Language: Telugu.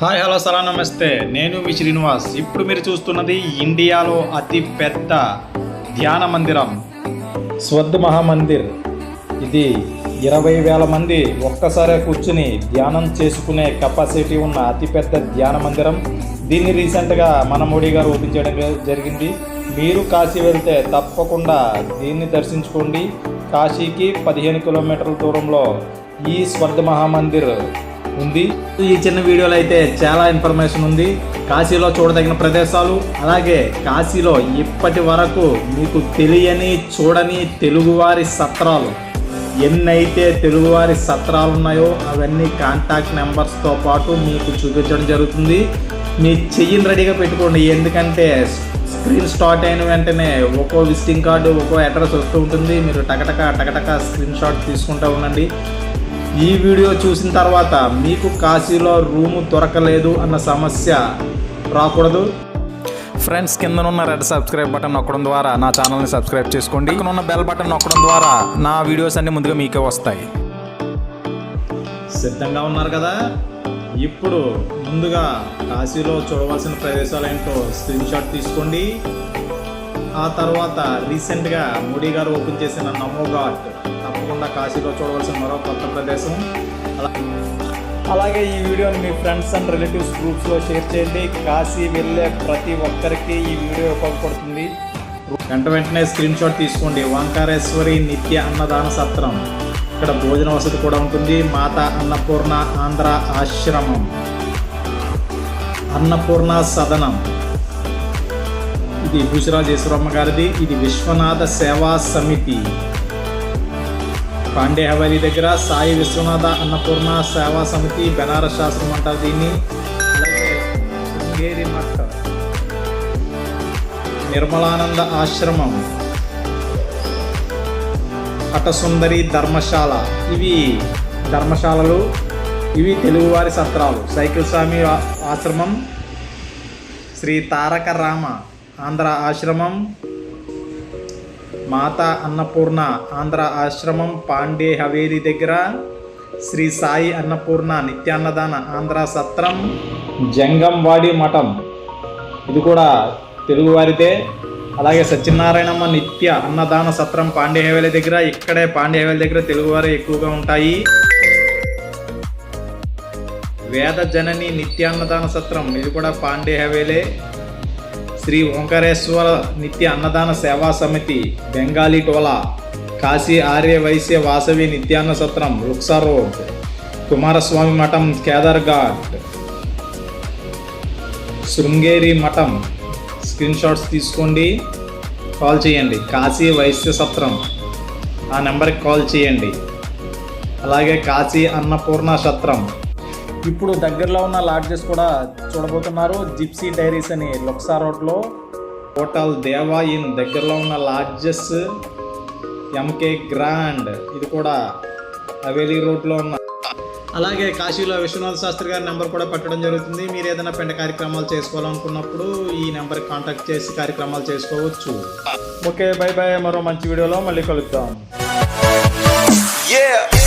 హాయ్ హలో సలా నమస్తే. నేను మీ శ్రీనివాస్. ఇప్పుడు మీరు చూస్తున్నది ఇండియాలో అతి పెద్ద ధ్యాన మందిరం. స్వద్ మహామందిర్. ఇది ఇరవై వేల మంది ఒక్కసారే కూర్చుని ధ్యానం చేసుకునే కెపాసిటీ ఉన్న అతిపెద్ద ధ్యాన మందిరం. దీన్ని రీసెంట్గా మన మోడీ గారు ఓపెన్ చేయడం జరిగింది. మీరు కాశీ వెళ్తే తప్పకుండా దీన్ని దర్శించుకోండి. కాశీకి పదిహేను కిలోమీటర్ల దూరంలో ఈ స్వర్ధ మహామందిర్ ఉంది. ఈ చిన్న వీడియోలో అయితే చాలా ఇన్ఫర్మేషన్ ఉంది. కాశీలో చూడదగిన ప్రదేశాలు అలాగే కాశీలో ఇప్పటి వరకు మీకు తెలియని చూడని తెలుగువారి సత్రాలు. ఎన్నైతే తెలుగువారి సత్రాలు ఉన్నాయో అవన్నీ కాంటాక్ట్ నెంబర్స్తో పాటు మీకు చూపించడం జరుగుతుంది. మీ చెయ్యిని రెడీగా పెట్టుకోండి. ఎందుకంటే స్క్రీన్ స్టార్ట్ అయిన వెంటనే ఒక్కో విజిటింగ్ కార్డు ఒక్కో అడ్రస్ వస్తూ ఉంటుంది. మీరు టకటక టకటక స్క్రీన్ షాట్ తీసుకుంటూ ఉండండి. ఈ వీడియో చూసిన తర్వాత మీకు కాశీలో రూము దొరకలేదు అన్న సమస్య రాకూడదు. ఫ్రెండ్స్ కింద ఉన్న రెడ్ సబ్స్క్రైబ్ బటన్ నొక్కడం ద్వారా నా ఛానల్ని సబ్స్క్రైబ్ చేసుకోండి. ఇక్కడ ఉన్న బెల్ బటన్ నొక్కడం ద్వారా నా వీడియోస్ అన్ని ముందుగా మీకే వస్తాయి. సిద్ధంగా ఉన్నారు కదా? ఇప్పుడు ముందుగా కాశీలో చూడవలసిన ప్రదేశాలు ఏంటో స్క్రీన్ షాట్ తీసుకోండి. ఆ తర్వాత రీసెంట్గా మోడీ గారు ఓపెన్ చేసిన నమో ఘాట్ తప్పకుండా కాశీలో చూడవలసిన మరో కొత్త ప్రదేశం. అలాగే ఈ వీడియోని మీ ఫ్రెండ్స్ అండ్ రిలేటివ్స్ గ్రూప్స్లో షేర్ చేయండి. కాశీ వెళ్ళే ప్రతి ఒక్కరికి ఈ వీడియో ఉపయోగపడుతుంది. వెంట వెంటనే స్క్రీన్ షాట్ తీసుకోండి. ఓంకారేశ్వరి నిత్య అన్నదాన సత్రం. ఇక్కడ భోజన వసతి కూడా ఉంటుంది. మాత అన్నపూర్ణ ఆంధ్ర ఆశ్రమం. అన్నపూర్ణ సదనం. ఇది భూషరాజేశ్వరమ్మ గారిది ఇది విశ్వనాథ సేవా సమితి. పాండే హవేలీ దగ్గర సాయి విశ్వనాథ అన్నపూర్ణ సేవా సమితి బెనారస్ శాస్త్రం అంటారు దీన్ని. శృంగేరి మఠ నిర్మలానంద ఆశ్రమం హఠసుందరి ధర్మశాల. ఇవి ధర్మశాలలు ఇవి తెలుగువారి సత్రాలు. సైకిల్ స్వామి ఆశ్రమం శ్రీ తారక రామ. ఆంధ్ర ఆశ్రమం మాతా అన్నపూర్ణ ఆంధ్ర ఆశ్రమం పాండే హవేలి దగ్గర శ్రీ సాయి అన్నపూర్ణ నిత్యాన్నదాన ఆంధ్ర సత్రం జంగంవాడి మఠం. ఇది కూడా తెలుగువారిదే. అలాగే సత్యనారాయణమ్మ నిత్య అన్నదాన సత్రం పాండే హవేలి దగ్గర. ఇక్కడే పాండే హవేలి దగ్గర తెలుగువారు ఎక్కువగా ఉంటాయి. వేద జనని నిత్యాన్నదాన సత్రం. ఇది కూడా పాండే హవేలే. శ్రీ ఓంకారేశ్వర నిత్య అన్నదాన సేవా సమితి బెంగాలీ టోలా కాశీ ఆర్య వైశ్య వాసవి నిత్యాన్న సత్రం రుక్సా రోడ్ కుమారస్వామి మఠం కేదార్ఘాట్ శృంగేరి మఠం. స్క్రీన్ షాట్స్ తీసుకోండి కాల్ చేయండి. కాశీ వైశ్య సత్రం. ఆ నెంబర్కి కాల్ చేయండి. అలాగే కాశీ అన్నపూర్ణ సత్రం. ఇప్పుడు దగ్గరలో ఉన్న లాడ్జెస్ కూడా చూడబోతున్నారు. జిప్సీ డైరీస్ అని లొక్సా రోడ్లో. హోటల్ దేవా ఇన్ దగ్గరలో ఉన్న లాడ్జెస్. MK grand. ఇది కూడా హవేలీ రోడ్లో ఉన్న. అలాగే కాశీలో విశ్వనాథ శాస్త్రి గారి నెంబర్ కూడా పెట్టడం జరుగుతుంది. మీరు ఏదైనా పెంట కార్యక్రమాలు చేసుకోవాలనుకున్నప్పుడు ఈ నెంబర్కి కాంటాక్ట్ చేసి కార్యక్రమాలు చేసుకోవచ్చు. Okay bye bye. మరో మంచి వీడియోలో మళ్ళీ కలుద్దాం. Yeah.